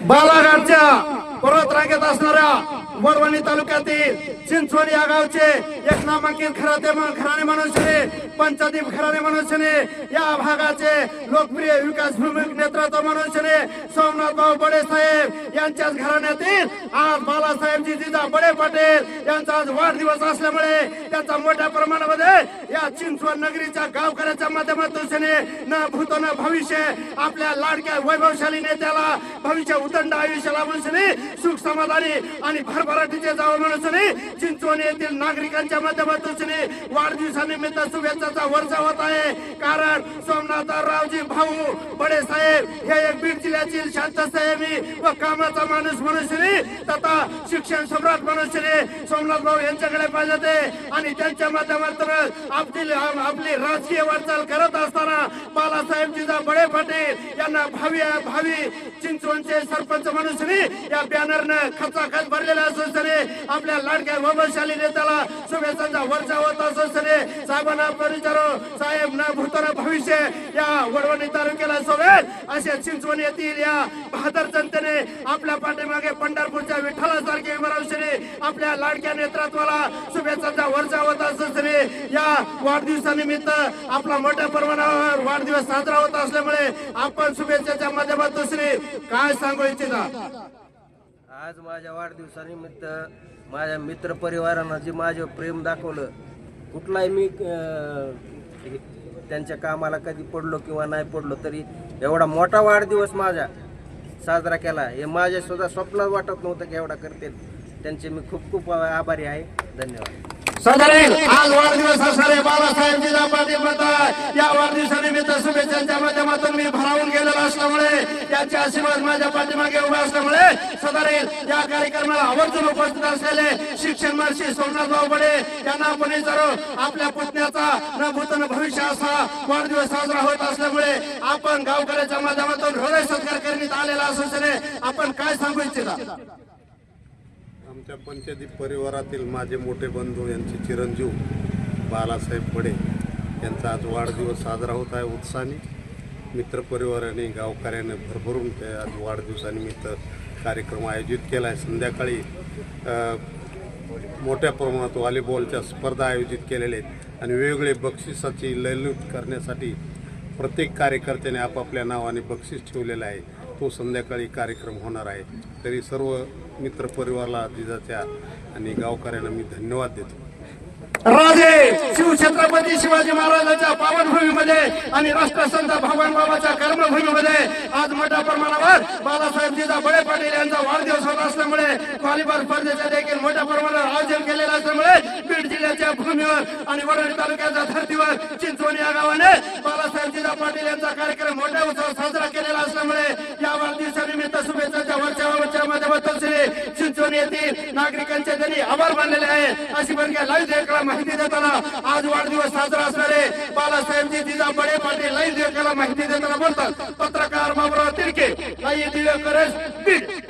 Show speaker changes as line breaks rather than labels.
बालाघाटच्या पर्वत रांगेत असणाऱ्या वडवणी तालुक्यातील चिंचवड या गावचे एक नामांकित खराते खराने मनुष्यने पंचदीप खराने मनुष्यने या भागाचे लोकप्रिय विकास भूमिक नेतृत्व मनुष्य सोमनाथ भाऊ बडे साहेब यांच्याच घराण्यातील आज बालासाहेबजी जिजा बडे पाटील यांचा आज वाढदिवस असल्यामुळे त्याचा मोठ्या प्रमाणामध्ये या चिंचवड नगरीच्या गावकऱ्याच्या माध्यमातून न भूत न भविष्य आपल्या लाडक्या वैभवशाली नेत्याला भविष्य उदंड आयुष्य लाभून सुख समाधानी आणि भरभराटीचे जावं म्हणून चिंचवण येथील नागरिकांच्या माध्यमातून वाढदिवसानिमित्त शुभेच्छाचा वर्षा होत आहे. कारण सोमनाथ रावजी भाऊ बडे साहेब हे एक बीडची जिल्ह्यातील शांत संयमी व कामाचा माणूस म्हणून श्री तथा शिक्षण सम्राट म्हणून श्री सोमनाथ भाऊ यांच्याकडे पाहिजे होते. आणि त्यांच्या माध्यमातून आपली आपली राजकीय वाटचाल करत असताना बालासाहेब जिजा बडे पाटील यांना भावी भावी चिंचवणचे सरपंच म्हणून श्री या बॅनरनं खचाखच भरलेला असून श्री आपल्या लाडक्या वैभवशाली नेत्याला शुभेच्छांचा वर्षा होत असून श्री साहेबांना परिचारो साहेब ना भूतन भविष्य या वडवणी तालुक्याला सोबत अशा चिंचवण येथील या बहादर जनतेने आपल्या पाठीमागे पंढरपूरच्या विठ्ठलासारखे विमरावशेने आपल्या लाडक्या नेतृत्वाला शुभेच्छांचा वर्षा होत असल्याने या वाढदिवसानिमित्त आपला मोठ्या प्रमाणावर वाढदिवस साजरा होत असल्यामुळे आपण शुभेच्छाच्या माध्यमातून काय सांगू इच्छिता?
आज माझ्या वाढदिवसानिमित्त माझ्या मित्र परिवारानं जे माझं प्रेम दाखवलं कुठलाही मी त्यांच्या कामाला कधी पडलो किंवा नाही पडलो तरी एवढा मोठा वाढदिवस माझा साजरा केला. हे माझ्या सुद्धा स्वप्नात वाटत नव्हतं की एवढा करतील. त्यांचे मी खूप खूप आभारी आहे. धन्यवाद.
साधारण आज वाढदिवस असणारे बाबासाहेब जिजा पाटील या वाढदिवसानिमित्त शुभेच्छांच्या माध्यमातून मी भरावून गेलेलो असल्यामुळे यांचे आशीर्वाद माझ्या पाठीमागे उभे असल्यामुळे साधारण या कार्यक्रमाला आवर्जून उपस्थित असलेले शिक्षण महर्षी सोमनाथ भाऊ बडे यांना आपण विचारू आपल्या पुतण्याचा न भूतन भविष्य असा वाढदिवस साजरा होत असल्यामुळे आपण गावकऱ्याच्या माध्यमातून हृदय सत्कार करण्यात आलेला असल्याने आपण काय सांगू इच्छिता?
आमच्या पंचायती परिवारातील माझे मोठे बंधू यांचे चिरंजीव बालासाहेब पडे यांचा आज वाढदिवस साजरा होत आहे उत्साहाने. मित्रपरिवाराने गावकऱ्याने भरभरून ते आज वाढदिवसानिमित्त कार्यक्रम आयोजित केला आहे. संध्याकाळी मोठ्या प्रमाणात व्हॉलीबॉलच्या स्पर्धा आयोजित केलेल्या आहेत आणि वेगवेगळे बक्षिसाची लयलूट करण्यासाठी प्रत्येक कार्यकर्त्याने आपापल्या नावाने बक्षीस ठेवलेलं आहे. तो संध्याकाळी कार्यक्रम होणार आहे. तरी सर्व मित्रपरिवाराला जिजाच्या आणि गावकऱ्यांना मी धन्यवाद देतो.
राजे शिवछत्रपती शिवाजी महाराजांच्या पावनभूमीमध्ये आणि राष्ट्रसंत भगवान बाबाच्या कर्मभूमीमध्ये आज मोठ्या प्रमाणावर बाळासाहेब जिजा बळे पाटील यांचा वाढदिवस होत असल्यामुळे व्हॉलीबॉल स्पर्धेचे देखील मोठ्या प्रमाणावर आयोजन केलेलं असल्यामुळे बीड जिल्ह्याच्या भूमीवर आणि वडोली तालुक्याच्या धर्तीवर चिंचवणी या गावाने बाळासाहेब जिजा पाटील यांचा कार्यक्रम मोठ्या उत्सवात साजरा वाढदिवसानिमित्त शुभेच्छाच्या वरच्या वरच्या माध्यमातून श्री चिंचवण येथील नागरिकांच्या त्यांनी आभार मानलेले आहे अशी बरं लाईव्ह देखला माहिती देताना आज वाढदिवस साजरा असणारे बालासाहेबजी जिजा बडे पाटील लाईव्ह देखला माहिती देताना बोलतात पत्रकार बाबुराव तिरके लाईव्ह दिवेकरस बीड